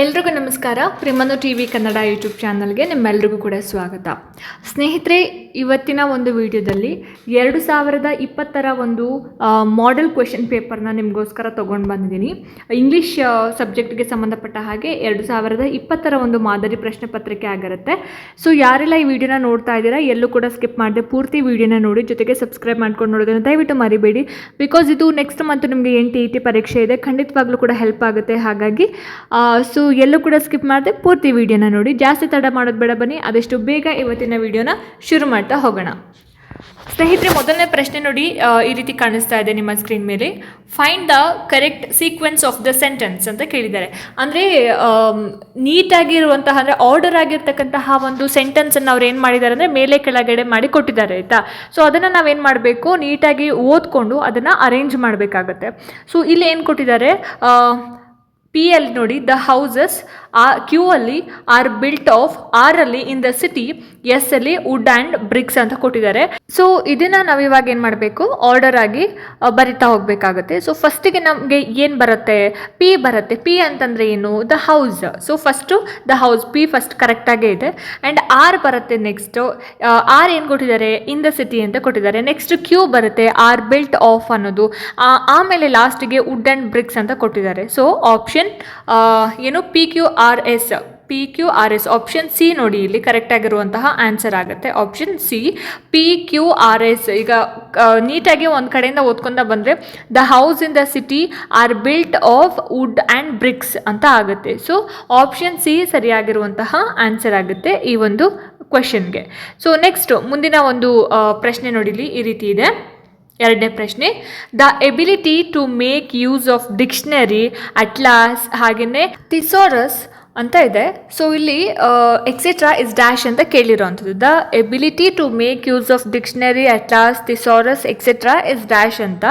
ಎಲ್ರಿಗೂ ನಮಸ್ಕಾರ. ಪ್ರಿಮನು ಟಿ ವಿ ಕನ್ನಡ ಯೂಟ್ಯೂಬ್ ಚಾನಲ್ಗೆ ನಿಮ್ಮೆಲ್ರಿಗೂ ಕೂಡ ಸ್ವಾಗತ. ಸ್ನೇಹಿತರೆ ಇವತ್ತಿನ ಒಂದು ವಿಡಿಯೋದಲ್ಲಿ ಎರಡು ಸಾವಿರದ ಇಪ್ಪತ್ತರ ಒಂದು ಮಾಡೆಲ್ ಕ್ವೆಶನ್ ಪೇಪರ್ನ ನಿಮಗೋಸ್ಕರ ತೊಗೊಂಡು ಬಂದಿದ್ದೀನಿ. ಇಂಗ್ಲೀಷ್ ಸಬ್ಜೆಕ್ಟ್ಗೆ ಸಂಬಂಧಪಟ್ಟ ಹಾಗೆ ಎರಡು ಸಾವಿರದ ಇಪ್ಪತ್ತರ ಒಂದು ಮಾದರಿ ಪ್ರಶ್ನೆ ಪತ್ರಿಕೆ ಆಗಿರುತ್ತೆ. ಸೊ ಯಾರೆಲ್ಲ ಈ ವಿಡಿಯೋನ ನೋಡ್ತಾ ಇದ್ದೀರಾ, ಎಲ್ಲೂ ಕೂಡ ಸ್ಕಿಪ್ ಮಾಡಿದೆ ಪೂರ್ತಿ ವಿಡಿಯೋನ ನೋಡಿ, ಜೊತೆಗೆ ಸಬ್ಸ್ಕ್ರೈಬ್ ಮಾಡ್ಕೊಂಡು ನೋಡೋದನ್ನು ದಯವಿಟ್ಟು ಮರಿಬೇಡಿ. ಬಿಕಾಸ್ ಇದು ನೆಕ್ಸ್ಟ್ ಮಂತ್ ನಿಮಗೆ ಎನ್ ಟಿ ಇ ಟಿ ಪರೀಕ್ಷೆ ಇದೆ, ಖಂಡಿತವಾಗ್ಲೂ ಕೂಡ ಹೆಲ್ಪ್ ಆಗುತ್ತೆ. ಹಾಗಾಗಿ ಸೊ ಎಲ್ಲೂ ಕೂಡ ಸ್ಕಿಪ್ ಮಾಡದೆ ಪೂರ್ತಿ ವಿಡಿಯೋನ ನೋಡಿ. ಜಾಸ್ತಿ ತಡ ಮಾಡೋದು ಬೇಡ ಬನ್ನಿ, ಆದಷ್ಟು ಬೇಗ ಇವತ್ತಿನ ವಿಡಿಯೋನ ಶುರು ಮಾಡ್ತಾ ಹೋಗೋಣ. ಸ್ನೇಹಿತರೆ, ಮೊದಲನೇ ಪ್ರಶ್ನೆ ನೋಡಿ ಈ ರೀತಿ ಕಾಣಿಸ್ತಾ ಇದೆ ನಿಮ್ಮ ಸ್ಕ್ರೀನ್ ಮೇಲೆ. Find the correct sequence of the sentence ಅಂತ ಕೇಳಿದ್ದಾರೆ. ಅಂದರೆ ನೀಟಾಗಿರುವಂತಹ, ಅಂದರೆ ಆರ್ಡರ್ ಆಗಿರ್ತಕ್ಕಂತಹ ಒಂದು ಸೆಂಟೆನ್ಸನ್ನು ಅವ್ರು ಏನು ಮಾಡಿದ್ದಾರೆ ಅಂದರೆ ಮೇಲೆ ಕೆಳಗಡೆ ಮಾಡಿ ಕೊಟ್ಟಿದ್ದಾರೆ, ಆಯಿತಾ? ಸೊ ಅದನ್ನು ನಾವೇನು ಮಾಡಬೇಕು? ನೀಟಾಗಿ ಓದ್ಕೊಂಡು ಅದನ್ನು ಅರೇಂಜ್ ಮಾಡಬೇಕಾಗತ್ತೆ. ಸೊ ಇಲ್ಲಿ ಏನು ಕೊಟ್ಟಿದ್ದಾರೆ? ಪಿ ಎಲ್ ನೋಡಿ ದ ಹೌಸಸ್ ಆ ಕ್ಯೂ ಅಲ್ಲಿ ಆರ್ ಬಿಲ್ಟ್ ಆಫ್ ಆರ್ ಅಲ್ಲಿ ಇನ್ ದ ಸಿಟಿ ಎಸ್ ಅಲ್ಲಿ ವುಡ್ ಆ್ಯಂಡ್ ಬ್ರಿಕ್ಸ್ ಅಂತ ಕೊಟ್ಟಿದ್ದಾರೆ. ಸೊ ಇದನ್ನ ನಾವು ಇವಾಗ ಏನು ಮಾಡಬೇಕು? ಆರ್ಡರ್ ಆಗಿ ಬರಿತಾ ಹೋಗಬೇಕಾಗುತ್ತೆ. ಸೊ ಫಸ್ಟಿಗೆ ನಮಗೆ ಏನು ಬರುತ್ತೆ? ಪಿ ಬರುತ್ತೆ. ಪಿ ಅಂತಂದ್ರೆ ಏನು? The house so first the house P first ಕರೆಕ್ಟಾಗೇ ಇದೆ. ಆ್ಯಂಡ್ ಆರ್ ಬರುತ್ತೆ ನೆಕ್ಸ್ಟು ಆರ್ ಏನು ಕೊಟ್ಟಿದ್ದಾರೆ? ಇನ್ ದ ಸಿಟಿ ಅಂತ ಕೊಟ್ಟಿದ್ದಾರೆ. ನೆಕ್ಸ್ಟ್ ಕ್ಯೂ ಬರುತ್ತೆ. ಆರ್ ಬಿಲ್ಟ್ ಆಫ್ ಅನ್ನೋದು. ಆಮೇಲೆ ಲಾಸ್ಟಿಗೆ ವುಡ್ ಆ್ಯಂಡ್ ಬ್ರಿಕ್ಸ್ ಅಂತ ಕೊಟ್ಟಿದ್ದಾರೆ. ಸೊ ಆಪ್ಷನ್ ಏನು? P Q R S P Q R S option C ನೋಡಿ ಇಲ್ಲಿ ಕರೆಕ್ಟ್ ಆಗಿರುವಂತಹ ಆನ್ಸರ್ ಆಗುತ್ತೆ. Option C P Q R S ಈಗ ನೀಟಾಗಿ ಒಂದು ಕಡೆಯಿಂದ ಓದ್ಕೊಂಡ ಬಂದರೆ the house in the city are built of wood and bricks ಅಂತ ಆಗುತ್ತೆ. ಸೊ ಆಪ್ಷನ್ ಸಿ ಸರಿಯಾಗಿರುವಂತಹ ಆನ್ಸರ್ ಆಗುತ್ತೆ ಈ ಒಂದು ಕ್ವೆಶನ್ಗೆ ಸೊ ನೆಕ್ಸ್ಟ್ ಮುಂದಿನ ಒಂದು ಪ್ರಶ್ನೆ ನೋಡಿಲಿ ಈ ರೀತಿ ಇದೆ. ಎರಡನೇ ಪ್ರಶ್ನೆ the ability to make use of dictionary atlas ಹಾಗೆಯೇ ಥಿಸೋರಸ್ ಅಂತ ಇದೆ. ಸೊ ಇಲ್ಲಿ ಎಕ್ಸೆಟ್ರಾ ಇಸ್ ಡ್ಯಾಶ್ ಅಂತ ಕೇಳಿರೋವಂಥದ್ದು the ability to make use of dictionary atlas thesaurus etcetera is dash ಅಂತ.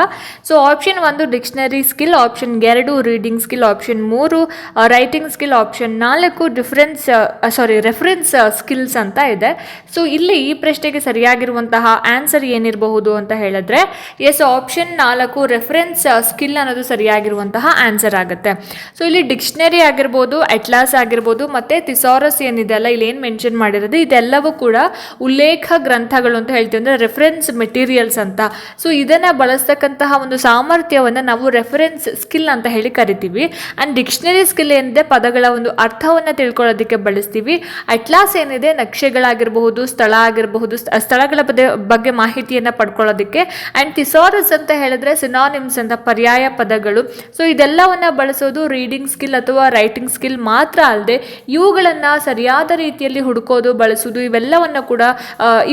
ಸೊ ಆಪ್ಷನ್ ಒಂದು ಡಿಕ್ಷನರಿ ಸ್ಕಿಲ್ ಆಪ್ಷನ್ ಎರಡು ರೀಡಿಂಗ್ ಸ್ಕಿಲ್ ಆಪ್ಷನ್ ಮೂರು writing skill option ನಾಲ್ಕು ಡಿಫ್ರೆನ್ಸ್ ಸಾರಿ ರೆಫರೆನ್ಸ್ ಸ್ಕಿಲ್ಸ್ ಅಂತ ಇದೆ. So ಇಲ್ಲಿ ಈ ಪ್ರಶ್ನೆಗೆ ಸರಿಯಾಗಿರುವಂತಹ ಆನ್ಸರ್ ಏನಿರಬಹುದು ಅಂತ ಹೇಳಿದ್ರೆ ಎಸ್ ಆಪ್ಷನ್ ನಾಲ್ಕು ರೆಫರೆನ್ಸ್ ಸ್ಕಿಲ್ ಅನ್ನೋದು ಸರಿಯಾಗಿರುವಂತಹ ಆನ್ಸರ್ ಆಗುತ್ತೆ. ಸೊ ಇಲ್ಲಿ ಡಿಕ್ಷನರಿ ಆಗಿರ್ಬೋದು ಅಟ್ಲಾಸ್ ಆಗಿರ್ಬೋದು, ಮತ್ತು ಥಿಸಾರಸ್ ಏನಿದೆ ಅಲ್ಲ, ಇಲ್ಲಿ ಏನು ಮೆನ್ಷನ್ ಮಾಡಿರೋದು, ಇದೆಲ್ಲವೂ ಕೂಡ ಉಲ್ಲೇಖ ಗ್ರಂಥಗಳು ಅಂತ ಹೇಳ್ತೀವಿ, ಅಂದರೆ ರೆಫರೆನ್ಸ್ ಮೆಟೀರಿಯಲ್ಸ್ ಅಂತ. ಸೊ ಇದನ್ನು ಬಳಸ್ತಕ್ಕಂತಹ ಒಂದು ಸಾಮರ್ಥ್ಯವನ್ನು ನಾವು ರೆಫರೆನ್ಸ್ ಸ್ಕಿಲ್ ಅಂತ ಹೇಳಿ ಕರಿತೀವಿ. ಆ್ಯಂಡ್ ಡಿಕ್ಷನರಿ ಸ್ಕಿಲ್ ಏನಿದೆ, ಪದಗಳ ಒಂದು ಅರ್ಥವನ್ನು ತಿಳ್ಕೊಳ್ಳೋದಕ್ಕೆ ಬಳಸ್ತೀವಿ. ಅಟ್ಲಾಸ್ ಏನಿದೆ, ನಕ್ಷೆಗಳಾಗಿರಬಹುದು, ಸ್ಥಳ ಆಗಿರಬಹುದು ಸ್ಥ- ಸ್ಥಳಗಳ ಬಗ್ಗೆ ಮಾಹಿತಿಯನ್ನು ಪಡ್ಕೊಳ್ಳೋದಕ್ಕೆ. ಆ್ಯಂಡ್ ಥಿಸಾರಸ್ ಅಂತ ಹೇಳಿದ್ರೆ ಸಿನಾನಿಮ್ಸ್ ಅಂತ, ಪರ್ಯಾಯ ಪದಗಳು. ಸೊ ಇದೆಲ್ಲವನ್ನು ಬಳಸೋದು ರೀಡಿಂಗ್ ಸ್ಕಿಲ್ ಅಥವಾ ರೈಟಿಂಗ್ ಸ್ಕಿಲ್ ಮಾತ್ರ ಅಲ್ಲದೆ ಇವುಗಳನ್ನು ಸರಿಯಾದ ರೀತಿಯಲ್ಲಿ ಹುಡುಕೋದು ಬಳಸೋದು ಇವೆಲ್ಲವನ್ನು ಕೂಡ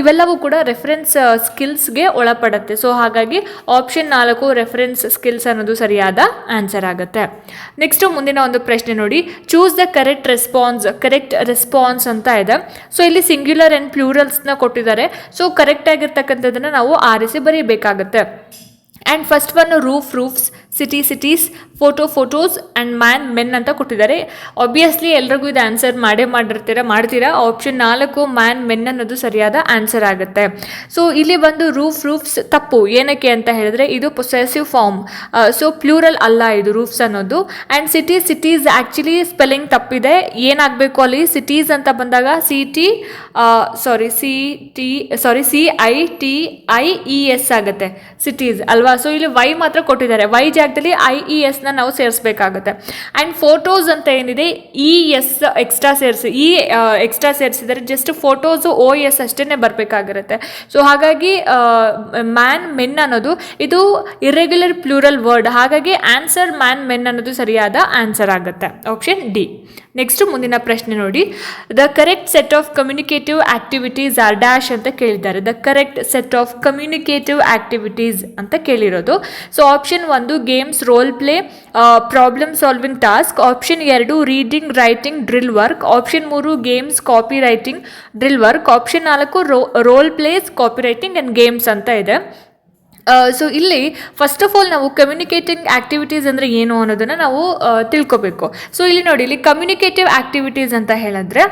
ಇವೆಲ್ಲವೂ ಕೂಡ ರೆಫರೆನ್ಸ್ ಸ್ಕಿಲ್ಸ್ಗೆ ಒಳಪಡುತ್ತೆ. ಸೊ ಹಾಗಾಗಿ ಆಪ್ಷನ್ ನಾಲ್ಕು ರೆಫರೆನ್ಸ್ ಸ್ಕಿಲ್ಸ್ ಅನ್ನೋದು ಸರಿಯಾದ ಆನ್ಸರ್ ಆಗುತ್ತೆ. ನೆಕ್ಸ್ಟ್ ಮುಂದಿನ ಒಂದು ಪ್ರಶ್ನೆ ನೋಡಿ. Choose the correct response correct response ಅಂತ ಇದೆ. ಸೊ ಇಲ್ಲಿ ಸಿಂಗ್ಯುಲರ್ ಆ್ಯಂಡ್ ಪ್ಲೂರಲ್ಸ್ನ ಕೊಟ್ಟಿದ್ದಾರೆ. ಸೊ ಕರೆಕ್ಟ್ ಆಗಿರ್ತಕ್ಕಂಥದ್ದನ್ನು ನಾವು ಆರಿಸಿ ಬರೀಬೇಕಾಗುತ್ತೆ. And first one roof roofs city cities photo photos and man men ಅಂತ ಕೊಟ್ಟಿದ್ದಾರೆ. ಆಬ್ವಿಯಸ್ಲಿ ಎಲ್ರಿಗೂ ಇದು ಆನ್ಸರ್ ಮಾಡೇ ಮಾಡಿರ್ತೀರ, ಮಾಡ್ತೀರಾ? ಆಪ್ಷನ್ ನಾಲ್ಕು ಮ್ಯಾನ್ ಮೆನ್ ಅನ್ನೋದು ಸರಿಯಾದ ಆನ್ಸರ್ ಆಗುತ್ತೆ. ಸೊ ಇಲ್ಲಿ ಬಂದು ರೂಫ್ ರೂಫ್ಸ್ ತಪ್ಪು. ಏನಕ್ಕೆ ಅಂತ ಹೇಳಿದ್ರೆ ಇದು ಪೊಸೆಸಿವ್ ಫಾರ್ಮ್ ಸೊ ಪ್ಲೂರಲ್ ಅಲ್ಲ ಇದು ರೂಫ್ಸ್ ಅನ್ನೋದು. And city cities actually spelling ತಪ್ಪಿದೆ. ಏನಾಗಬೇಕು ಅಲ್ಲಿ? ಸಿಟೀಸ್ ಅಂತ ಬಂದಾಗ C T sorry C T sorry C I T I E S ಆಗುತ್ತೆ. ಸಿಟೀಸ್ ಅಲ್ವಾ? ಸೊ ಇಲ್ಲಿ ವೈ ಮಾತ್ರ ಕೊಟ್ಟಿದ್ದಾರೆ. ವೈ ಜಾಗದಲ್ಲಿ ಐ ಇ ಎಸ್ನ ನಾವು ಸೇರಿಸ್ಬೇಕಾಗುತ್ತೆ. ಆ್ಯಂಡ್ ಫೋಟೋಸ್ ಅಂತ ಏನಿದೆ ಇ ಎಸ್ ಎಕ್ಸ್ಟ್ರಾ ಸೇರಿಸಿ, ಈ ಎಕ್ಸ್ಟ್ರಾ ಸೇರಿಸಿದರೆ ಜಸ್ಟ್ ಫೋಟೋಸು ಓ ಎಸ್ ಅಷ್ಟೇ ಬರಬೇಕಾಗಿರುತ್ತೆ. ಸೊ ಹಾಗಾಗಿ ಮ್ಯಾನ್ ಮೆನ್ ಅನ್ನೋದು ಇದು ಇರೆಗ್ಯುಲರ್ ಪ್ಲೂರಲ್ ವರ್ಡ್ ಹಾಗಾಗಿ ಆನ್ಸರ್ ಮ್ಯಾನ್ ಮೆನ್ ಅನ್ನೋದು ಸರಿಯಾದ ಆನ್ಸರ್ ಆಗುತ್ತೆ. ಆಪ್ಷನ್ ಡಿ ನೆಕ್ಸ್ಟ್ ಮುಂದಿನ ಪ್ರಶ್ನೆ ನೋಡಿ. The correct set of communicative activities are dash ಅಂತ ಕೇಳಿದ್ದಾರೆ. The correct set of communicative activities ಅಂತ ಕೇಳಿರೋದು. ಸೊ ಆಪ್ಷನ್ ಒಂದು games role play problem solving task option ಎರಡು reading writing drill work option ಮೂರು games copy writing drill work option ನಾಲ್ಕು role plays copy writing and games ಅಂತ ಇದೆ. So ಇಲ್ಲಿ first of all ನಾವು ಕಮ್ಯುನಿಕೇಟಿಂಗ್ ಆ್ಯಕ್ಟಿವಿಟೀಸ್ ಅಂದರೆ ಏನು ಅನ್ನೋದನ್ನು ನಾವು ತಿಳ್ಕೊಬೇಕು. ಸೊ ಇಲ್ಲಿ ನೋಡಿ, ಇಲ್ಲಿ ಕಮ್ಯುನಿಕೇಟಿವ್ ಆ್ಯಕ್ಟಿವಿಟೀಸ್ ಅಂತ ಹೇಳಿದ್ರೆ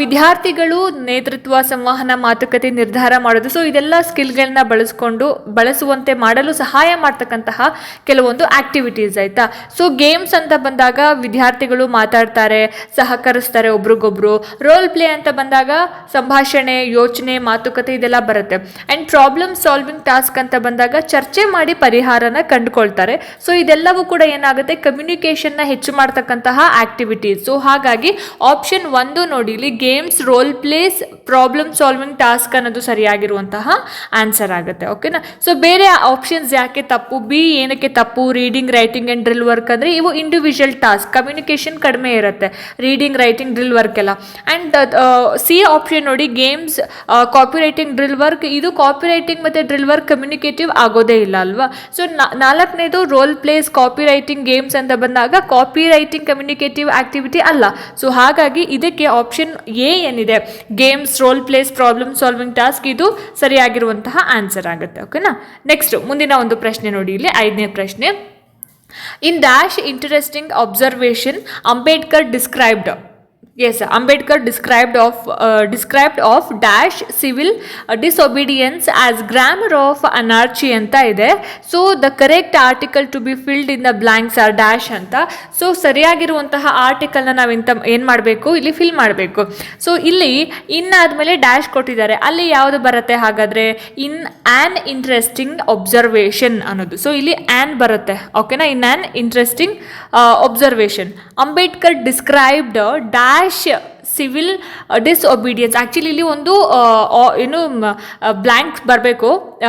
ವಿದ್ಯಾರ್ಥಿಗಳು ನೇತೃತ್ವ, ಸಂವಹನ, ಮಾತುಕತೆ, ನಿರ್ಧಾರ ಮಾಡೋದು ಸೊ ಇದೆಲ್ಲ ಸ್ಕಿಲ್ಗಳನ್ನ ಬಳಸ್ಕೊಂಡು, ಬಳಸುವಂತೆ ಮಾಡಲು ಸಹಾಯ ಮಾಡ್ತಕ್ಕಂತಹ ಕೆಲವೊಂದು ಆ್ಯಕ್ಟಿವಿಟೀಸ್ ಆಯಿತಾ? ಸೊ ಗೇಮ್ಸ್ ಅಂತ ಬಂದಾಗ ವಿದ್ಯಾರ್ಥಿಗಳು ಮಾತಾಡ್ತಾರೆ, ಸಹಕರಿಸ್ತಾರೆ ಒಬ್ರಿಗೊಬ್ರು. ರೋಲ್ ಪ್ಲೇ ಅಂತ ಬಂದಾಗ ಸಂಭಾಷಣೆ, ಯೋಚನೆ, ಮಾತುಕತೆ ಇದೆಲ್ಲ ಬರುತ್ತೆ. ಆ್ಯಂಡ್ ಪ್ರಾಬ್ಲಮ್ ಸಾಲ್ವಿಂಗ್ ಟಾಸ್ಕ್ ಅಂತ ಬಂದಾಗ ಚರ್ಚೆ ಮಾಡಿ ಪರಿಹಾರನ ಕಂಡುಕೊಳ್ತಾರೆ. ಸೊ ಇದೆಲ್ಲವೂ ಕೂಡ ಏನಾಗುತ್ತೆ? ಕಮ್ಯುನಿಕೇಷನ್ನ ಹೆಚ್ಚು ಮಾಡ್ತಕ್ಕಂತಹ ಆಕ್ಟಿವಿಟೀಸ್ ಸೊ ಹಾಗಾಗಿ ಆಪ್ಷನ್ ಒಂದು ನೋಡಿ ಇಲ್ಲಿ games role plays problem solving task ಅನ್ನೋದು ಸರಿಯಾಗಿರುವಂತಹ ಆನ್ಸರ್ ಆಗುತ್ತೆ. ಓಕೆನಾ ಸೊ ಬೇರೆ ಆಪ್ಷನ್ಸ್ ಯಾಕೆ ತಪ್ಪು? ಬಿ ಏನಕ್ಕೆ ತಪ್ಪು? Reading writing and drill work ಅಂದರೆ ಇವು ಇಂಡಿವಿಜುವಲ್ ಟಾಸ್ಕ್ ಕಮ್ಯುನಿಕೇಷನ್ ಕಡಿಮೆ ಇರುತ್ತೆ. ರೀಡಿಂಗ್ ರೈಟಿಂಗ್ ಡ್ರಿಲ್ ವರ್ಕ್ ಎಲ್ಲ. ಆ್ಯಂಡ್ ಸಿ ಆಪ್ಷನ್ ನೋಡಿ games copy writing drill work ಇದು ಕಾಪಿ ರೈಟಿಂಗ್ ಮತ್ತು ಡ್ರಿಲ್ ವರ್ಕ್ ಕಮ್ಯುನಿಕೇಟಿವ್ ಆಗೋದೇ ಇಲ್ಲ ಅಲ್ವಾ? ಸೊ ನಾಲ್ಕನೇದು role plays copy writing games ಅಂತ ಬಂದಾಗ ಕಾಪಿ ರೈಟಿಂಗ್ ಕಮ್ಯುನಿಕೇಟಿವ್ ಆಕ್ಟಿವಿಟಿ ಅಲ್ಲ. ಸೊ ಹಾಗಾಗಿ ಇದಕ್ಕೆ ಆಪ್ಷನ್ ಎ ಏನಿದೆ? Games role plays problem solving task ಇದು ಸರಿಯಾಗಿರುವಂತಹ ಆನ್ಸರ್ ಆಗುತ್ತೆ ಓಕೆನಾ ನೆಕ್ಸ್ಟ್ ಮುಂದಿನ ಒಂದು ಪ್ರಶ್ನೆ ನೋಡಿ ಇಲ್ಲಿ, ಐದನೇ ಪ್ರಶ್ನೆ. In dash interesting observation Ambedkar described as Ambedkar described of described of dash civil disobedience as grammar of anarchy ಅಂತ ಇದೆ so the correct article to be filled in the blanks are dash ಅಂತ so ಸರಿಯಾಗಿರುವಂತಹ ಆರ್ಟಿಕಲ್ನ ನಾವು ಇಂತ ಏನು ಮಾಡಬೇಕು? ಇಲ್ಲಿ ಫಿಲ್ ಮಾಡಬೇಕು. ಸೊ ಇಲ್ಲಿ ಇನ್ ಆದಮೇಲೆ ಡ್ಯಾಶ್ ಕೊಟ್ಟಿದ್ದಾರೆ. ಅಲ್ಲಿ ಯಾವುದು ಬರುತ್ತೆ? ಹಾಗಾದರೆ ಇನ್ ಆ್ಯನ್ ಇಂಟ್ರೆಸ್ಟಿಂಗ್ ಒಬ್ಸರ್ವೇಷನ್ ಅನ್ನೋದು. ಸೊ ಇಲ್ಲಿ ಆ್ಯನ್ ಬರುತ್ತೆ. ಓಕೆನಾ in an interesting observation Ambedkar described dash civil disobedience actually ಇಲ್ಲಿ ಒಂದು ಆ- ಏನು ಬ್ಲ್ಯಾಂಕ್ಸ್ ಬರಬೇಕು.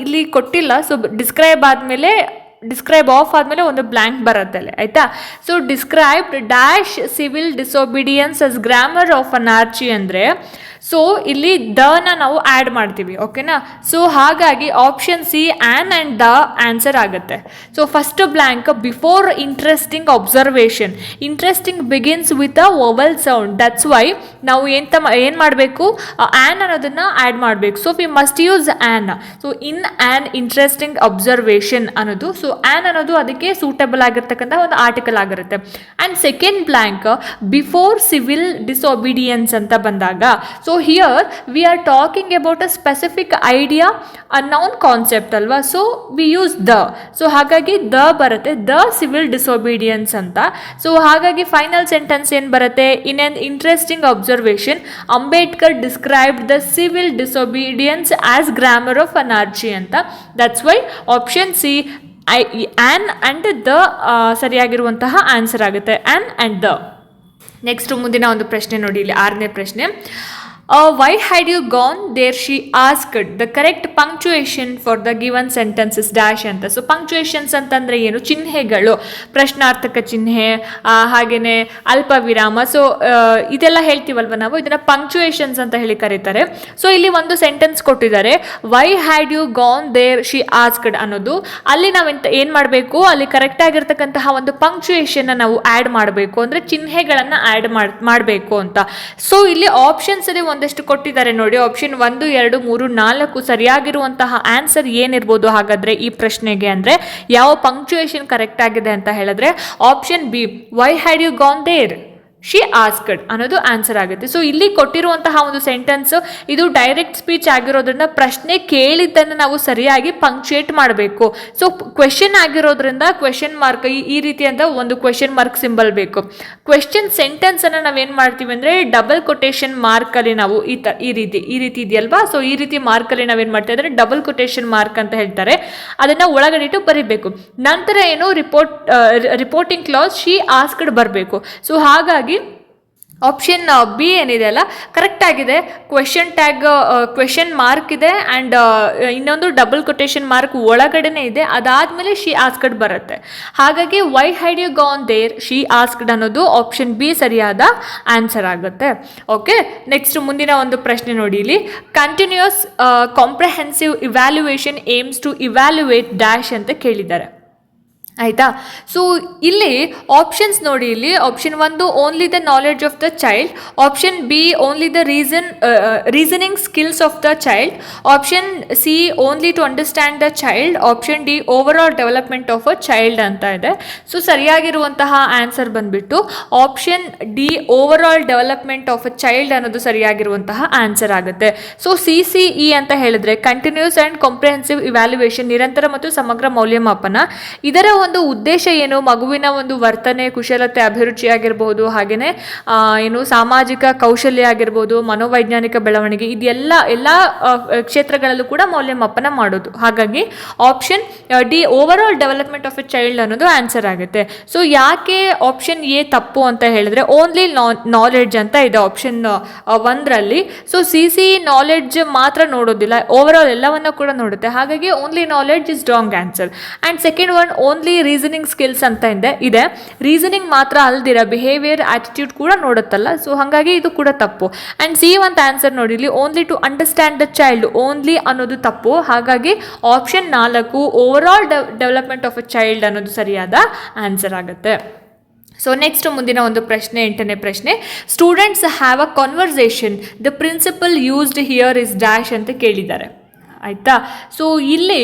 ಇಲ್ಲಿ ಕೊಟ್ಟಿಲ್ಲ. ಸೊ ಡಿಸ್ಕ್ರೈಬ್ ಆದಮೇಲೆ ಡಿಸ್ಕ್ರೈಬ್ ಆಫ್ ಆದಮೇಲೆ ಒಂದು ಬ್ಲ್ಯಾಂಕ್ ಬರುತ್ತೆ ಅಲ್ಲಿ, ಆಯಿತಾ? So described dash civil disobedience as grammar of anarchy ಅಂದರೆ ಸೊ ಇಲ್ಲಿ ದನ ನಾವು ಆ್ಯಡ್ ಮಾಡ್ತೀವಿ ಓಕೆನಾ ಸೊ ಹಾಗಾಗಿ option C an and the answer ಆಗುತ್ತೆ. So first blank before interesting observation interesting begins with a vowel sound that's why ನಾವು ಎಂತ ಏನು ಮಾಡಬೇಕು? ಆ್ಯನ್ ಅನ್ನೋದನ್ನು ಆ್ಯಡ್ ಮಾಡಬೇಕು. So we must use an so in an interesting observation ಅನ್ನೋದು so an ಅನ್ನೋದು ಅದಕ್ಕೆ ಸೂಟಬಲ್ ಆಗಿರ್ತಕ್ಕಂಥ ಒಂದು ಆರ್ಟಿಕಲ್ ಆಗಿರುತ್ತೆ. And second blank before civil disobedience ಅಂತ ಬಂದಾಗ so here we are talking about a specific idea a noun concept ಅಲ್ವಾ? So we use the so ಹಾಗಾಗಿ ದ ಬರುತ್ತೆ ದ ಸಿವಿಲ್ ಡಿಸೊಬಿಡಿಯನ್ಸ್ ಅಂತ. ಸೊ ಹಾಗಾಗಿ ಫೈನಲ್ ಸೆಂಟೆನ್ಸ್ ಏನು ಬರುತ್ತೆ? In an interesting observation Ambedkar described the civil disobedience as grammar of anarchy ಅಂತ. That's why option C I an and the ಸರಿಯಾಗಿರುವಂತಹ answer ಆಗುತ್ತೆ. An and the next ಮುಂದಿನ ಒಂದು ಪ್ರಶ್ನೆ ನೋಡಿ, ಇಲ್ಲಿ ಆರನೇ ಪ್ರಶ್ನೆ. Why had you gone there she asked the correct punctuation for the given sentences dash ಅಂತ. ಸೊ ಪಂಕ್ಚುಯೇಷನ್ಸ್ ಅಂತಂದರೆ ಏನು? ಚಿಹ್ನೆಗಳು. ಪ್ರಶ್ನಾರ್ಥಕ ಚಿಹ್ನೆ ಹಾಗೆಯೇ ಅಲ್ಪ ವಿರಾಮ. ಸೊ ಇದೆಲ್ಲ ಹೇಳ್ತೀವಲ್ವ ನಾವು? ಇದನ್ನು ಪಂಕ್ಚುಯೇಷನ್ಸ್ ಅಂತ ಹೇಳಿ ಕರೀತಾರೆ. ಸೊ ಇಲ್ಲಿ ಒಂದು ಸೆಂಟೆನ್ಸ್ ಕೊಟ್ಟಿದ್ದಾರೆ. Why had you gone there she asked ಅನ್ನೋದು. ಅಲ್ಲಿ ನಾವೆಂತ ಏನು ಮಾಡಬೇಕು? ಅಲ್ಲಿ ಕರೆಕ್ಟ್ ಆಗಿರ್ತಕ್ಕಂತಹ ಒಂದು ಪಂಕ್ಚುಯೇಷನ್ನ ನಾವು ಆ್ಯಡ್ ಮಾಡಬೇಕು. ಅಂದರೆ ಚಿಹ್ನೆಗಳನ್ನು ಆ್ಯಡ್ ಮಾಡಬೇಕು ಅಂತ. ಸೊ ಇಲ್ಲಿ ಆಪ್ಷನ್ಸ್ ಅಲ್ಲಿ ಒಂದಷ್ಟು ಕೊಟ್ಟಿದ್ದಾರೆ ನೋಡಿ. ಆಪ್ಷನ್ ಒಂದು, ಎರಡು, ಮೂರು, ನಾಲ್ಕು ಸರಿಯಾಗಿರುವಂತಹ ಆನ್ಸರ್ ಏನಿರ್ಬೋದು ಹಾಗಾದ್ರೆ ಈ ಪ್ರಶ್ನೆಗೆ ಅಂದರೆ ಯಾವ ಪಂಕ್ಚುಯೇಷನ್ ಕರೆಕ್ಟ್ ಆಗಿದೆ ಅಂತ ಹೇಳಿದ್ರೆ option B why had you gone there she asked ಅನ್ನೋದು ಆನ್ಸರ್ ಆಗುತ್ತೆ. ಸೊ ಇಲ್ಲಿ ಕೊಟ್ಟಿರುವಂತಹ ಒಂದು ಸೆಂಟೆನ್ಸ್ ಇದು ಡೈರೆಕ್ಟ್ ಸ್ಪೀಚ್ ಆಗಿರೋದ್ರಿಂದ ಪ್ರಶ್ನೆ ಕೇಳಿದ್ದನ್ನು ನಾವು ಸರಿಯಾಗಿ ಪಂಕ್ಚುಯೇಟ್ ಮಾಡಬೇಕು. ಸೊ ಕ್ವೆಶನ್ ಆಗಿರೋದ್ರಿಂದ ಕ್ವೆಶನ್ ಮಾರ್ಕ್ ಈ ರೀತಿಯಾದ ಒಂದು ಕ್ವೆಶನ್ ಮಾರ್ಕ್ ಸಿಂಬಲ್ ಬೇಕು. ಕ್ವೆಶನ್ ಸೆಂಟೆನ್ಸನ್ನು ನಾವೇನು ಮಾಡ್ತೀವಿ ಅಂದರೆ ಡಬಲ್ ಕೊಟೇಶನ್ ಮಾರ್ಕಲ್ಲಿ ನಾವು ಈ ತ, ಈ ರೀತಿ ಈ ರೀತಿ ಇದೆಯಲ್ವಾ? ಸೊ ಈ ರೀತಿ ಮಾರ್ಕಲ್ಲಿ ನಾವೇನು ಮಾಡ್ತಾ ಇದ್ರೆ ಡಬಲ್ ಕೊಟೇಶನ್ ಮಾರ್ಕ್ ಅಂತ ಹೇಳ್ತಾರೆ. ಅದನ್ನ ಒಳಗಡೆ ಇಟ್ಟು ಬರಿಬೇಕು. ನಂತರ ಏನು report reporting clause she asked ಬರಬೇಕು. ಸೊ ಹಾಗಾಗಿ ಆಪ್ಷನ್ ಬಿ ಏನಿದೆ ಅಲ್ಲ ಕರೆಕ್ಟ್ ಆಗಿದೆ. ಕ್ವೆಶನ್ ಟ್ಯಾಗ್ ಕ್ವೆಶನ್ ಮಾರ್ಕ್ ಇದೆ ಆ್ಯಂಡ್ ಇನ್ನೊಂದು ಡಬಲ್ ಕೊಟೇಷನ್ ಮಾರ್ಕ್ ಒಳಗಡೆನೇ ಇದೆ. ಅದಾದಮೇಲೆ ಶಿ ಆಸ್ಕಡ್ ಬರುತ್ತೆ. ಹಾಗಾಗಿ why had you gone there she asked ಅನ್ನೋದು ಆಪ್ಷನ್ ಬಿ ಸರಿಯಾದ ಆನ್ಸರ್ ಆಗುತ್ತೆ. ಓಕೆ ನೆಕ್ಸ್ಟ್ ಮುಂದಿನ ಒಂದು ಪ್ರಶ್ನೆ ನೋಡಿ ಇಲ್ಲಿ. Continuous comprehensive evaluation aims to evaluate dash ಅಂತ ಕೇಳಿದ್ದಾರೆ. ಆಯಿತಾ? ಸೊ ಇಲ್ಲಿ ಆಪ್ಷನ್ಸ್ ನೋಡಿ ಇಲ್ಲಿ. ಆಪ್ಷನ್ ಒಂದು only the knowledge of the child option B only the reason reasoning skills of the child option C only to understand the child option D overall development of a child ಅಂತ ಇದೆ. So ಸರಿಯಾಗಿರುವಂತಹ answer ಬಂದ್ಬಿಟ್ಟು option D overall development of a child ಅನ್ನೋದು ಸರಿಯಾಗಿರುವಂತಹ answer ಆಗುತ್ತೆ. So C C E ಅಂತ ಹೇಳಿದ್ರೆ continuous and comprehensive evaluation ನಿರಂತರ ಮತ್ತು ಸಮಗ್ರ ಮೌಲ್ಯಮಾಪನ. ಇದರ ಒಂದು ಉದ್ದೇಶ ಏನು? ಮಗುವಿನ ಒಂದು ವರ್ತನೆ, ಕುಶಲತೆ, ಅಭಿರುಚಿ ಆಗಿರ್ಬೋದು ಹಾಗೆಯೇ ಏನು ಸಾಮಾಜಿಕ ಕೌಶಲ್ಯ ಆಗಿರ್ಬೋದು, ಮನೋವೈಜ್ಞಾನಿಕ ಬೆಳವಣಿಗೆ, ಇದೆಲ್ಲ, ಎಲ್ಲ ಕ್ಷೇತ್ರಗಳಲ್ಲೂ ಕೂಡ ಮೌಲ್ಯಮಾಪನ ಮಾಡೋದು. ಹಾಗಾಗಿ option D overall development of a child ಅನ್ನೋದು ಆನ್ಸರ್ ಆಗುತ್ತೆ. ಸೊ ಯಾಕೆ ಆಪ್ಷನ್ ಎ ತಪ್ಪು ಅಂತ ಹೇಳಿದ್ರೆ ಓನ್ಲಿ ನಾಲೆಡ್ಜ್ ಅಂತ ಇದೆ ಆಪ್ಷನ್ ಒಂದರಲ್ಲಿ. ಸೊ ಸಿ ಸಿ ನಾಲೆಡ್ಜ್ ಮಾತ್ರ ನೋಡೋದಿಲ್ಲ ಓವರ್ ಆಲ್ ಎಲ್ಲವನ್ನ ಕೂಡ ನೋಡುತ್ತೆ. ಹಾಗಾಗಿ only knowledge is wrong answer and second one only reasoning skills ಅಂತ ಇದೆ. ಇದೆ. ರೀಸನಿಂಗ್ ಮಾತ್ರ ಅಲ್ದಿರ ಬಿಹೇವಿಯರ್ ಆಟಿಟ್ಯೂಡ್ ಕೂಡ ನೋಡುತ್ತಲ್ಲ. ಸೊ ಹಾಗಾಗಿ ಇದು ಕೂಡ ತಪ್ಪು. ಆ್ಯಂಡ್ ಸಿ ಅಂತ ಆನ್ಸರ್ ನೋಡಿ. ಇಲ್ಲಿ only to understand the child only ಅನ್ನೋದು ತಪ್ಪು. ಹಾಗಾಗಿ ಆಪ್ಷನ್ ನಾಲ್ಕು overall development of a child ಅನ್ನೋದು ಸರಿಯಾದ ಆನ್ಸರ್ ಆಗುತ್ತೆ. ಸೊ ನೆಕ್ಸ್ಟ್ ಮುಂದಿನ ಒಂದು ಪ್ರಶ್ನೆ, ಎಂಟನೇ ಪ್ರಶ್ನೆ. Students have a conversation the principal used here is dash ಅಂತ ಕೇಳಿದ್ದಾರೆ. ಆಯಿತಾ? ಸೊ ಇಲ್ಲಿ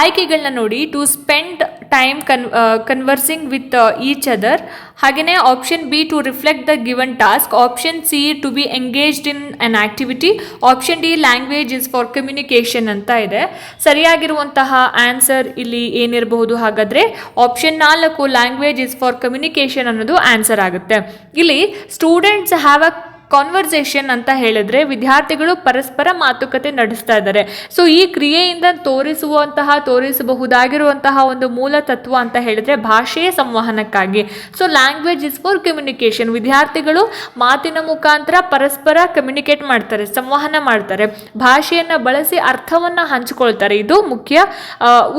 ಆಯ್ಕೆಗಳನ್ನ ನೋಡಿ to spend time con conversing with each other ಹಾಗೆಯೇ option B to reflect the given task option C to be engaged in an activity option D language is for communication ಅಂತ ಇದೆ. ಸರಿಯಾಗಿರುವಂತಹ ಆನ್ಸರ್ ಇಲ್ಲಿ ಏನಿರಬಹುದು ಹಾಗಾದರೆ? ಆಪ್ಷನ್ ನಾಲ್ಕು language is for communication ಅನ್ನೋದು answer ಆಗುತ್ತೆ. ಇಲ್ಲಿ ಸ್ಟೂಡೆಂಟ್ಸ್ ಹ್ಯಾವ್ ಅ ಕಾನ್ವರ್ಸೇಷನ್ ಅಂತ ಹೇಳಿದ್ರೆ ವಿದ್ಯಾರ್ಥಿಗಳು ಪರಸ್ಪರ ಮಾತುಕತೆ ನಡೆಸ್ತಾ ಇದ್ದಾರೆ. ಸೊ ಈ ಕ್ರಿಯೆಯಿಂದ ತೋರಿಸುವಂತಹ, ತೋರಿಸಬಹುದಾಗಿರುವಂತಹ ಒಂದು ಮೂಲ ತತ್ವ ಅಂತ ಹೇಳಿದ್ರೆ ಭಾಷೆಯ ಸಂವಹನಕ್ಕಾಗಿ. So language is for communication ವಿದ್ಯಾರ್ಥಿಗಳು ಮಾತಿನ ಮುಖಾಂತರ ಪರಸ್ಪರ ಕಮ್ಯುನಿಕೇಟ್ ಮಾಡ್ತಾರೆ, ಸಂವಹನ ಮಾಡ್ತಾರೆ. ಭಾಷೆಯನ್ನು ಬಳಸಿ ಅರ್ಥವನ್ನು ಹಂಚಿಕೊಳ್ತಾರೆ. ಇದು ಮುಖ್ಯ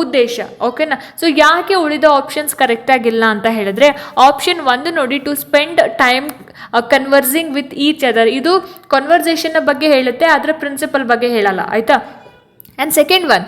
ಉದ್ದೇಶ. ಓಕೆನಾ ಸೊ ಯಾಕೆ ಉಳಿದ ಆಪ್ಷನ್ಸ್ ಕರೆಕ್ಟ್ ಆಗಿಲ್ಲ ಅಂತ ಹೇಳಿದ್ರೆ ಆಪ್ಷನ್ ಒಂದು ನೋಡಿ to spend time conversing with each other ಇದು ಕನ್ವರ್ಸೇಷನ್ನ ಬಗ್ಗೆ ಹೇಳುತ್ತೆ ಅದರ ಪ್ರಿನ್ಸಿಪಲ್ ಬಗ್ಗೆ ಹೇಳಲ್ಲ ಆಯಿತಾ? And second one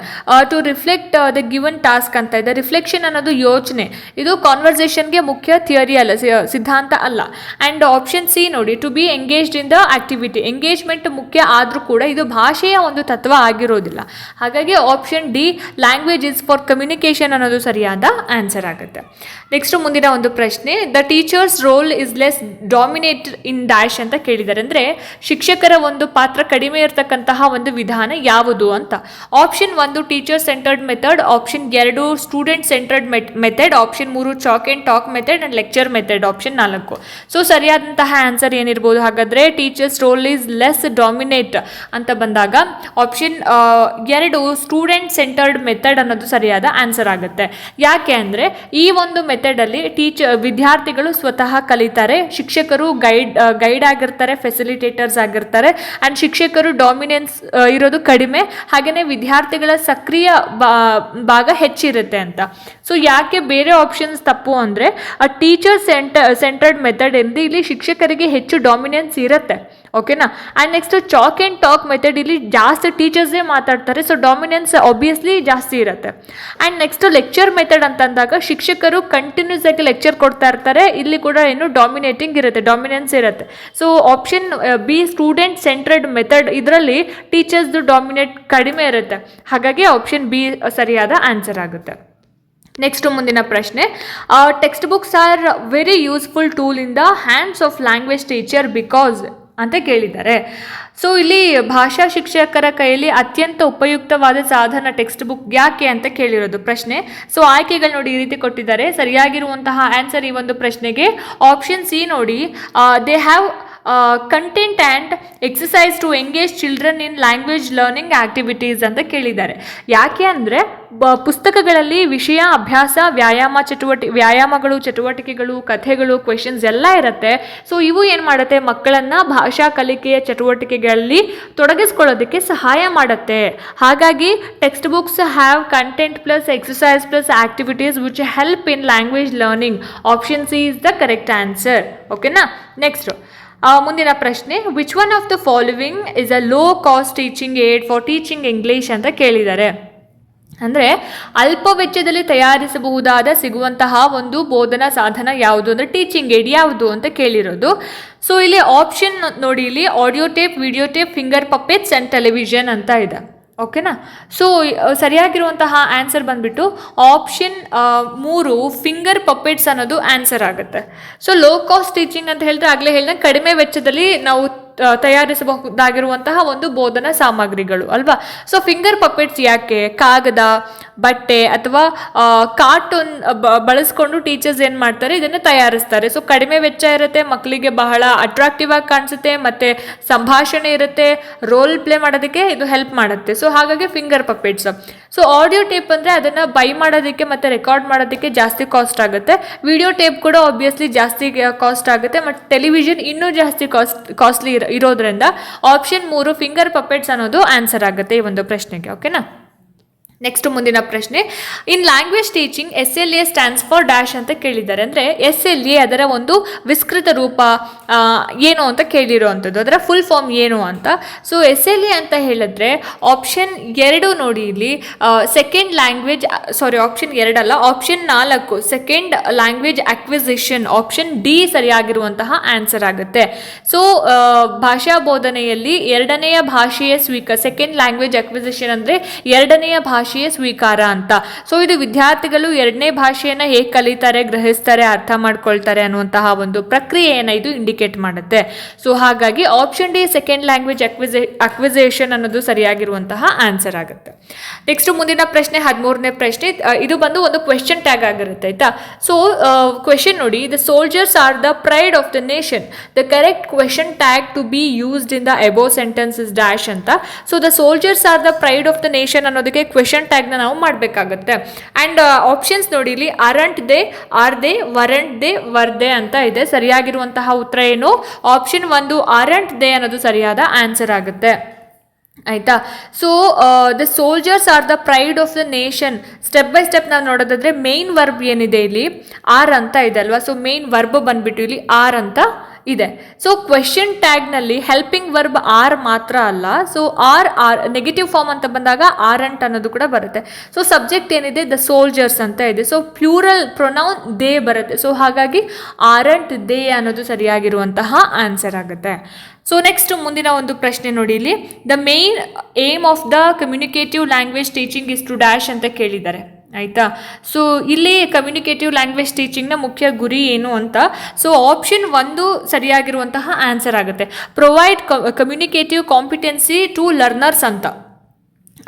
to reflect the given task ಅಂತ ಇದೆ. ರಿಫ್ಲೆಕ್ಷನ್ ಅನ್ನೋದು ಯೋಚನೆ. ಇದು ಕಾನ್ವರ್ಸೇಷನ್ಗೆ ಮುಖ್ಯ ಥಿಯರಿ ಅಲ್ಲ ಸಿದ್ಧಾಂತ ಅಲ್ಲ. ಆ್ಯಂಡ್ ಆಪ್ಷನ್ ಸಿ ನೋಡಿ to be engaged in the activity engagement ಮುಖ್ಯ ಆದರೂ ಕೂಡ ಇದು ಭಾಷೆಯ ಒಂದು ತತ್ವ ಆಗಿರೋದಿಲ್ಲ. ಹಾಗಾಗಿ option D language is for communication ಅನ್ನೋದು ಸರಿಯಾದ ಆನ್ಸರ್ ಆಗುತ್ತೆ. ನೆಕ್ಸ್ಟ್ ಮುಂದಿನ ಒಂದು ಪ್ರಶ್ನೆ the teachers role is less dominate in dash ಅಂತ ಕೇಳಿದ್ದಾರೆ. ಅಂದರೆ ಶಿಕ್ಷಕರ ಒಂದು ಪಾತ್ರ ಕಡಿಮೆ ಇರತಕ್ಕಂತಹ ಒಂದು ವಿಧಾನ ಯಾವುದು ಅಂತ. ಆಪ್ಷನ್ ಒಂದು ಟೀಚರ್ ಸೆಂಟರ್ಡ್ ಮೆಥಡ್ ಆಪ್ಷನ್ ಎರಡು ಸ್ಟೂಡೆಂಟ್ ಸೆಂಟರ್ಡ್ ಮೆಥಡ್ ಆಪ್ಷನ್ ಮೂರು chalk and talk method and lecture method option ನಾಲ್ಕು. ಸೊ ಸರಿಯಾದಂತಹ ಆನ್ಸರ್ ಏನಿರ್ಬೋದು? ಹಾಗಾದರೆ teachers role is less dominate ಅಂತ ಬಂದಾಗ ಆಪ್ಷನ್ ಎರಡು ಸ್ಟೂಡೆಂಟ್ ಸೆಂಟರ್ಡ್ ಮೆಥಡ್ ಅನ್ನೋದು ಸರಿಯಾದ ಆನ್ಸರ್ ಆಗುತ್ತೆ. ಯಾಕೆ ಅಂದರೆ ಈ ಒಂದು ಮೆಥಡಲ್ಲಿ ಟೀಚರ್ ವಿದ್ಯಾರ್ಥಿಗಳು ಸ್ವತಃ ಕಲಿತಾರೆ, ಶಿಕ್ಷಕರು ಗೈಡ್ ಗೈಡ್ ಆಗಿರ್ತಾರೆ ಫೆಸಿಲಿಟೇಟರ್ಸ್ ಆಗಿರ್ತಾರೆ ಆ್ಯಂಡ್ ಶಿಕ್ಷಕರು ಡಾಮಿನೆನ್ಸ್ ಇರೋದು ಕಡಿಮೆ. ಹಾಗೆಯೇ ವಿದ್ಯಾರ್ಥಿಗಳ ಸಕ್ರಿಯ ಭಾಗ ಹೆಚ್ಚಿರುತ್ತೆ ಅಂತ. ಸೊ ಯಾಕೆ ಬೇರೆ ಆಪ್ಷನ್ಸ್ ತಪ್ಪು ಅಂದರೆ, ಆ ಟೀಚರ್ ಸೆಂಟರ್ ಸೆಂಟರ್ಡ್ ಮೆಥಡ್ ಎಂದು ಇಲ್ಲಿ ಶಿಕ್ಷಕರಿಗೆ ಹೆಚ್ಚು ಡಾಮಿನೆನ್ಸ್ ಇರುತ್ತೆ. ಓಕೆನಾ and next chalk and talk method ಇಲ್ಲಿ ಜಾಸ್ತಿ ಟೀಚರ್ಸೇ ಮಾತಾಡ್ತಾರೆ ಸೊ ಡಾಮಿನೆನ್ಸ್ ಆಬ್ವಿಯಸ್ಲಿ ಜಾಸ್ತಿ ಇರುತ್ತೆ. ಆ್ಯಂಡ್ ನೆಕ್ಸ್ಟ್ ಲೆಕ್ಚರ್ ಮೆಥಡ್ ಅಂತಂದಾಗ ಶಿಕ್ಷಕರು ಕಂಟಿನ್ಯೂಸ್ ಆಗಿ ಲೆಕ್ಚರ್ ಕೊಡ್ತಾ ಇರ್ತಾರೆ, ಇಲ್ಲಿ ಕೂಡ ಏನು ಡಾಮಿನೇಟಿಂಗ್ ಇರುತ್ತೆ ಡಾಮಿನೆನ್ಸ್ ಇರುತ್ತೆ. So option B student centred method ಇದರಲ್ಲಿ ಟೀಚರ್ಸ್ದು ಡಾಮಿನೇಟ್ ಕಡಿಮೆ ಇರುತ್ತೆ. ಹಾಗಾಗಿ ಆಪ್ಷನ್ ಬಿ ಸರಿಯಾದ ಆನ್ಸರ್ ಆಗುತ್ತೆ. ನೆಕ್ಸ್ಟ್ ಮುಂದಿನ ಪ್ರಶ್ನೆ text books are very useful tool in the hands of language teacher because ಅಂತ ಕೇಳಿದ್ದಾರೆ. ಸೊ ಇಲ್ಲಿ ಭಾಷಾ ಶಿಕ್ಷಕರ ಕೈಯಲ್ಲಿ ಅತ್ಯಂತ ಉಪಯುಕ್ತವಾದ ಸಾಧನ ಟೆಕ್ಸ್ಟ್ ಬುಕ್ ಯಾಕೆ ಅಂತ ಕೇಳಿರೋದು ಪ್ರಶ್ನೆ. ಸೊ ಆಯ್ಕೆಗಳು ನೋಡಿ ಈ ರೀತಿ ಕೊಟ್ಟಿದ್ದಾರೆ. ಸರಿಯಾಗಿರುವಂತಹ ಆನ್ಸರ್ ಈ ಒಂದು ಪ್ರಶ್ನೆಗೆ. ಆಪ್ಷನ್ ಸಿ ನೋಡಿ they have content and exercise to engage children in language learning activities ಅಂತ ಕೇಳಿದ್ದಾರೆ. ಯಾಕೆ ಅಂದರೆ ಬ, ಪುಸ್ತಕಗಳಲ್ಲಿ ವಿಷಯ, ಅಭ್ಯಾಸ, ವ್ಯಾಯಾಮ ಚಟುವಟಿ, ವ್ಯಾಯಾಮಗಳು, ಚಟುವಟಿಕೆಗಳು, ಕಥೆಗಳು ಕ್ವೆಶನ್ಸ್ ಎಲ್ಲ ಇರುತ್ತೆ. ಸೊ ಇವು ಏನು ಮಾಡುತ್ತೆ? ಮಕ್ಕಳನ್ನು ಭಾಷಾ ಕಲಿಕೆಯ ಚಟುವಟಿಕೆಗಳಲ್ಲಿ ತೊಡಗಿಸ್ಕೊಳ್ಳೋದಕ್ಕೆ ಸಹಾಯ ಮಾಡುತ್ತೆ. ಹಾಗಾಗಿ text books have content plus exercise plus activities which help in language learning option C is the correct answer ಓಕೆನಾ ನೆಕ್ಸ್ಟ್ ಮುಂದಿನ ಪ್ರಶ್ನೆ which one of the following is a low cost teaching aid for teaching English ಅಂತ ಕೇಳಿದ್ದಾರೆ. ಅಂದರೆ ಅಲ್ಪ ವೆಚ್ಚದಲ್ಲಿ ತಯಾರಿಸಬಹುದಾದ ಸಿಗುವಂತಹ ಒಂದು ಬೋಧನಾ ಸಾಧನ ಯಾವುದು ಅಂದರೆ ಟೀಚಿಂಗ್ ಏಡ್ ಯಾವುದು ಅಂತ ಕೇಳಿರೋದು. ಸೊ ಇಲ್ಲಿ ಆಪ್ಷನ್ ನೋಡಿ, ಇಲ್ಲಿ audio tape video tape finger puppets and television ಅಂತ ಇದೆ. ಓಕೆನಾ ಸೊ ಸರಿಯಾಗಿರುವಂತಹ ಆನ್ಸರ್ ಬಂದುಬಿಟ್ಟು ಆಪ್ಷನ್ ಮೂರು ಫಿಂಗರ್ ಪಪ್ಪೆಟ್ಸ್ ಅನ್ನೋದು ಆನ್ಸರ್ ಆಗುತ್ತೆ. ಸೊ ಲೋ ಕಾಸ್ಟ್ ಟೀಚಿಂಗ್ ಅಂತ ಹೇಳಿದ್ರೆ ಆಗಲೇ ಹೇಳಿದಂಗೆ ಕಡಿಮೆ ವೆಚ್ಚದಲ್ಲಿ ನಾವು ತಯಾರಿಸಬಹುದಾಗಿರುವಂತಹ ಒಂದು ಬೋಧನಾ ಸಾಮಗ್ರಿಗಳು, ಅಲ್ವಾ? ಸೊ ಫಿಂಗರ್ ಪಪ್ಪೆಟ್ಸ್ ಯಾಕೆ? ಕಾಗದ, ಬಟ್ಟೆ ಅಥವಾ ಕಾರ್ಟೂನ್ ಬಳಸ್ಕೊಂಡು ಟೀಚರ್ಸ್ ಏನು ಮಾಡ್ತಾರೆ? ಇದನ್ನು ತಯಾರಿಸ್ತಾರೆ. ಸೊ ಕಡಿಮೆ ವೆಚ್ಚ ಇರುತ್ತೆ ಮಕ್ಕಳಿಗೆ ಬಹಳ ಅಟ್ರಾಕ್ಟಿವ್ ಆಗಿ ಕಾಣಿಸುತ್ತೆ, ಮತ್ತು ಸಂಭಾಷಣೆ ಇರುತ್ತೆ ರೋಲ್ ಪ್ಲೇ ಮಾಡೋದಕ್ಕೆ ಇದು ಹೆಲ್ಪ್ ಮಾಡುತ್ತೆ. ಸೊ ಹಾಗಾಗಿ finger puppets so audio tape ಅಂದರೆ ಅದನ್ನು ಬೈ ಮಾಡೋದಕ್ಕೆ ಮತ್ತು ರೆಕಾರ್ಡ್ ಮಾಡೋದಕ್ಕೆ ಜಾಸ್ತಿ ಕಾಸ್ಟ್ ಆಗುತ್ತೆ. ವಿಡಿಯೋ ಟೇಪ್ ಕೂಡ ಆಬ್ವಿಯಸ್ಲಿ ಜಾಸ್ತಿ ಕಾಸ್ಟ್ ಆಗುತ್ತೆ ಮತ್ತು ಟೆಲಿವಿಷನ್ ಇನ್ನೂ ಜಾಸ್ತಿ ಕಾಸ್ಟ್ ಕಾಸ್ಟ್ಲಿ ಇರೋದ್ರಿಂದ ಆಪ್ಷನ್ ಮೂರು ಫಿಂಗರ್ ಪಪ್ಪೆಟ್ಸ್ ಅನ್ನೋದು ಆನ್ಸರ್ ಆಗುತ್ತೆ ಈ ಒಂದು ಪ್ರಶ್ನೆಗೆ ಓಕೆನಾ ನೆಕ್ಸ್ಟ್ ಮುಂದಿನ ಪ್ರಶ್ನೆ. In language teaching S L A stands for dash ಅಂತ ಕೇಳಿದ್ದಾರೆ. ಅಂದರೆ ಎಸ್ ಎಲ್ ಎ ಅದರ ಒಂದು ವಿಸ್ತೃತ ರೂಪ ಏನು ಅಂತ ಕೇಳಿರುವಂಥದ್ದು. ಅದರ ಫುಲ್ ಫಾರ್ಮ್ ಏನು ಅಂತ. ಸೊ ಎಸ್ ಎಲ್ ಎ ಅಂತ ಹೇಳಿದ್ರೆ ಆಪ್ಷನ್ ಎರಡು ನೋಡಿ ಇಲ್ಲಿ. ಸೆಕೆಂಡ್ ಲ್ಯಾಂಗ್ವೇಜ್ ಸಾರಿ ಆಪ್ಷನ್ ಎರಡಲ್ಲ ಆಪ್ಷನ್ ನಾಲ್ಕು second language acquisition option D ಸರಿಯಾಗಿರುವಂತಹ answer ಆಗುತ್ತೆ. ಸೊ ಭಾಷಾ ಬೋಧನೆಯಲ್ಲಿ ಎರಡನೆಯ ಭಾಷೆಯ ಸ್ವೀಕ ಸೆಕೆಂಡ್ ಲ್ಯಾಂಗ್ವೇಜ್ ಅಕ್ವಿಸಿಷನ್ ಅಂದರೆ ಎರಡನೆಯ ಭಾಷೆಯ ಸ್ವೀಕಾರ ಅಂತ. ಸೊ ಇದು ವಿದ್ಯಾರ್ಥಿಗಳು ಎರಡನೇ ಭಾಷೆಯನ್ನು ಹೇಗೆ ಕಲಿತಾರೆ, ಗ್ರಹಿಸ್ತಾರೆ, ಅರ್ಥ ಮಾಡ್ಕೊಳ್ತಾರೆ ಅನ್ನುವಂತಹ ಒಂದು ಪ್ರಕ್ರಿಯೆಯನ್ನು ಇದು ಇಂಡಿಕೇಟ್ ಮಾಡುತ್ತೆ. ಸೊ ಹಾಗಾಗಿ option D second language acquisi acquisition ಅನ್ನೋದು ಸರಿಯಾಗಿರುವಂತಹ ಆನ್ಸರ್ ಆಗುತ್ತೆ. ನೆಕ್ಸ್ಟ್ ಮುಂದಿನ ಪ್ರಶ್ನೆ, ಹದಿಮೂರನೇ ಪ್ರಶ್ನೆ ಇದು ಬಂದು ಒಂದು ಕ್ವೆಶನ್ ಟ್ಯಾಗ್ ಆಗಿರುತ್ತೆ, ಆಯ್ತಾ? ಸೊ ಕ್ವೆಶನ್ ನೋಡಿ the soldiers are the pride of the nation the correct question tag to be used in the above sentence is dash ಅಂತ. So the soldiers are the pride of the nation ಅನ್ನೋದಕ್ಕೆ question ಟ್ಯಾಗ್ನ ನಾವು ಮಾಡಬೇಕಾಗುತ್ತೆ. And options ನೋಡಿ ಇಲ್ಲಿ aren't they, are they, weren't they were they ಅಂತ ಇದೆ. ಸರಿಯಾಗಿರುವಂತಹ ಉತ್ತರ ಏನು? ಆಪ್ಷನ್ ಒಂದು ಅರಂಟ್ ದೇ ಅನ್ನೋದು ಸರಿಯಾದ ಆನ್ಸರ್ ಆಗುತ್ತೆ. ಆಯಿತಾ? So the soldiers are the pride of the nation step by step ನಾವು ನೋಡೋದಾದ್ರೆ ಮೇನ್ ವರ್ಬ್ ಏನಿದೆ ಇಲ್ಲಿ? ಆರ್ ಅಂತ ಇದೆ ಅಲ್ವಾ? ಸೊ ಮೇನ್ ವರ್ಬ್ ಬಂದ್ಬಿಟ್ಟು ಇಲ್ಲಿ ಆರ್ ಅಂತ ಇದೆ. ಸೊ ಕ್ವೆಶನ್ ಟ್ಯಾಗ್ನಲ್ಲಿ ಹೆಲ್ಪಿಂಗ್ ವರ್ಬ್ ಆರ್ ಮಾತ್ರ ಅಲ್ಲ. So are are negative form ಅಂತ ಬಂದಾಗ ಆರ್ ಅಂಟ್ ಅನ್ನೋದು ಕೂಡ ಬರುತ್ತೆ. ಸೊ ಸಬ್ಜೆಕ್ಟ್ ಏನಿದೆ? ದ ಸೋಲ್ಜರ್ಸ್ ಅಂತ ಇದೆ. ಸೊ ಪ್ಯೂರಲ್ ಪ್ರೊನೌನ್ ದೇ ಬರುತ್ತೆ. ಸೊ ಹಾಗಾಗಿ ಆರ್ ಅಂಟ್ ದೇ ಅನ್ನೋದು ಸರಿಯಾಗಿರುವಂತಹ ಆನ್ಸರ್ ಆಗುತ್ತೆ. ಸೊ ನೆಕ್ಸ್ಟ್ ಮುಂದಿನ ಒಂದು ಪ್ರಶ್ನೆ ನೋಡಿ ಇಲ್ಲಿ. The main aim of the communicative language teaching is to dash ಅಂತ ಕೇಳಿದ್ದಾರೆ. ಆಯಿತಾ? ಸೊ ಇಲ್ಲಿ ಕಮ್ಯುನಿಕೇಟಿವ್ ಲ್ಯಾಂಗ್ವೇಜ್ ಟೀಚಿಂಗ್ನ ಮುಖ್ಯ ಗುರಿ ಏನು ಅಂತ? ಸೊ ಆಪ್ಷನ್ ಒಂದು ಸರಿಯಾಗಿರುವಂತಹ ಆನ್ಸರ್ ಆಗುತ್ತೆ. Provide communicative competency to learners ಅಂತ.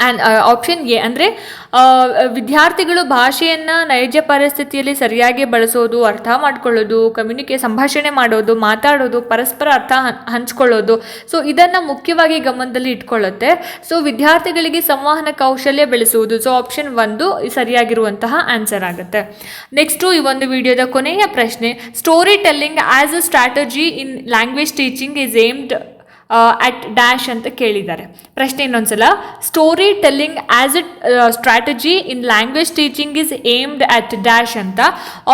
ಆ್ಯಂಡ್ ಆಪ್ಷನ್ ಎ ಅಂದರೆ ವಿದ್ಯಾರ್ಥಿಗಳು ಭಾಷೆಯನ್ನು ನೈಜ ಪರಿಸ್ಥಿತಿಯಲ್ಲಿ ಸರಿಯಾಗಿ ಬಳಸೋದು, ಅರ್ಥ ಮಾಡ್ಕೊಳ್ಳೋದು ಕಮ್ಯುನಿಕೇ ಸಂಭಾಷಣೆ ಮಾಡೋದು, ಮಾತಾಡೋದು, ಪರಸ್ಪರ ಅರ್ಥ ಹಂಚ್ಕೊಳ್ಳೋದು. ಸೊ ಇದನ್ನು ಮುಖ್ಯವಾಗಿ ಗಮನದಲ್ಲಿ ಇಟ್ಕೊಳ್ಳುತ್ತೆ. ಸೊ ವಿದ್ಯಾರ್ಥಿಗಳಿಗೆ ಸಂವಹನ ಕೌಶಲ್ಯ ಬೆಳೆಸುವುದು. ಸೊ ಆಪ್ಷನ್ ಒಂದು ಸರಿಯಾಗಿರುವಂತಹ ಆನ್ಸರ್ ಆಗುತ್ತೆ. ನೆಕ್ಸ್ಟು ಈ ಒಂದು ವಿಡಿಯೋದ ಕೊನೆಯ ಪ್ರಶ್ನೆ story telling as a strategy in language teaching is aimed at dash ಅಂತ ಕೇಳಿದ್ದಾರೆ. ಪ್ರಶ್ನೆ ಇನ್ನೊಂದ್ಸಲ story telling as a strategy in language teaching is aimed at dash ಅಂತ.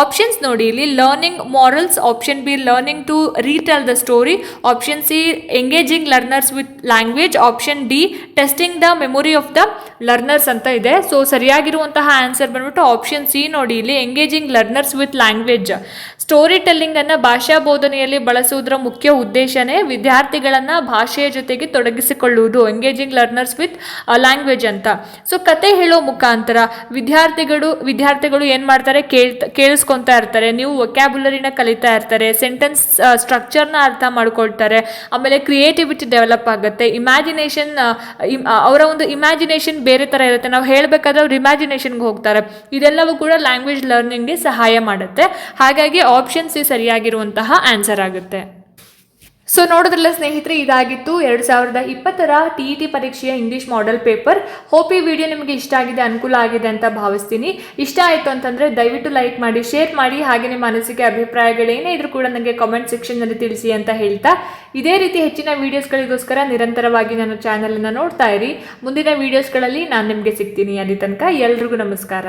ಆಪ್ಷನ್ಸ್ ನೋಡಿ, ಇಲ್ಲಿ learning morals option B learning to retell the story option C engaging learners with language option D testing the memory of the learners ಅಂತ ಇದೆ. So ಸರಿಯಾಗಿರುವಂತಹ answer ಬಂದ್ಬಿಟ್ಟು option C ನೋಡಿ. ಇಲ್ಲಿ engaging learners with language story ಟೆಲ್ಲಿಂಗನ್ನು ಭಾಷಾ ಬೋಧನೆಯಲ್ಲಿ ಬಳಸುವುದರ ಮುಖ್ಯ ಉದ್ದೇಶನೇ ವಿದ್ಯಾರ್ಥಿಗಳನ್ನು ಭಾಷೆಯ ಜೊತೆಗೆ ತೊಡಗಿಸಿಕೊಳ್ಳುವುದು. ಎಂಗೇಜಿಂಗ್ ಲರ್ನರ್ಸ್ ವಿತ್ ಲ್ಯಾಂಗ್ವೇಜ್ ಅಂತ. ಸೊ ಕತೆ ಹೇಳೋ ಮುಖಾಂತರ ವಿದ್ಯಾರ್ಥಿಗಳು ವಿದ್ಯಾರ್ಥಿಗಳು ಏನು ಮಾಡ್ತಾರೆ? ಕೇಳ್ ಕೇಳಿಸ್ಕೊತಾ ಇರ್ತಾರೆ. ನೀವು ವೊಕ್ಯಾಬುಲರಿನ ಕಲಿತಾ ಇರ್ತಾರೆ. ಸೆಂಟೆನ್ಸ್ ಸ್ಟ್ರಕ್ಚರ್ನ ಅರ್ಥ ಮಾಡ್ಕೊಳ್ತಾರೆ. ಆಮೇಲೆ ಕ್ರಿಯೇಟಿವಿಟಿ ಡೆವಲಪ್ ಆಗುತ್ತೆ. ಇಮ್ಯಾಜಿನೇಷನ್ ಅವರ ಒಂದು ಇಮ್ಯಾಜಿನೇಷನ್ ಬೇರೆ ಥರ ಇರುತ್ತೆ. ನಾವು ಹೇಳಬೇಕಾದ್ರೆ ಅವ್ರು ಇಮ್ಯಾಜಿನೇಷನ್ಗೆ ಹೋಗ್ತಾರೆ. ಇದೆಲ್ಲವೂ ಕೂಡ ಲ್ಯಾಂಗ್ವೇಜ್ ಲರ್ನಿಂಗ್ಗೆ ಸಹಾಯ ಮಾಡುತ್ತೆ. ಹಾಗಾಗಿ ಆಪ್ಷನ್ ಸಿ ಸರಿಯಾಗಿರುವಂತಹ ಆನ್ಸರ್ ಆಗುತ್ತೆ. ಸೊ ನೋಡಿದ್ರಲ್ಲ ಸ್ನೇಹಿತರೆ, ಇದಾಗಿತ್ತು ಎರಡು ಸಾವಿರದ ಇಪ್ಪತ್ತರ ಟಿ ಇ ಟಿ ಪರೀಕ್ಷೆಯ ಇಂಗ್ಲೀಷ್ ಮಾಡೆಲ್ ಪೇಪರ್ ಹೋಪ್ ಈ ವಿಡಿಯೋ ನಿಮಗೆ ಇಷ್ಟ ಆಗಿದೆ, ಅನುಕೂಲ ಆಗಿದೆ ಅಂತ ಭಾವಿಸ್ತೀನಿ. ಇಷ್ಟ ಆಯಿತು ಅಂತಂದರೆ ದಯವಿಟ್ಟು ಲೈಕ್ ಮಾಡಿ ಶೇರ್ ಮಾಡಿ, ಹಾಗೆ ನಿಮ್ಮ ಅನಿಸಿಕೆ ಅಭಿಪ್ರಾಯಗಳೇನೇ ಇದ್ರೂ ಕೂಡ ನನಗೆ ಕಾಮೆಂಟ್ ಸೆಕ್ಷನ್ನಲ್ಲಿ ತಿಳಿಸಿ ಅಂತ ಹೇಳ್ತಾ. ಇದೇ ರೀತಿ ಹೆಚ್ಚಿನ ವೀಡಿಯೋಸ್ಗಳಿಗೋಸ್ಕರ ನಿರಂತರವಾಗಿ ನನ್ನ ಚಾನಲನ್ನು ನೋಡ್ತಾ ಇರಿ. ಮುಂದಿನ ವೀಡಿಯೋಸ್ಗಳಲ್ಲಿ ನಾನು ನಿಮಗೆ ಸಿಗ್ತೀನಿ ಅಲ್ಲಿ ತನಕ. ಎಲ್ರಿಗೂ ನಮಸ್ಕಾರ.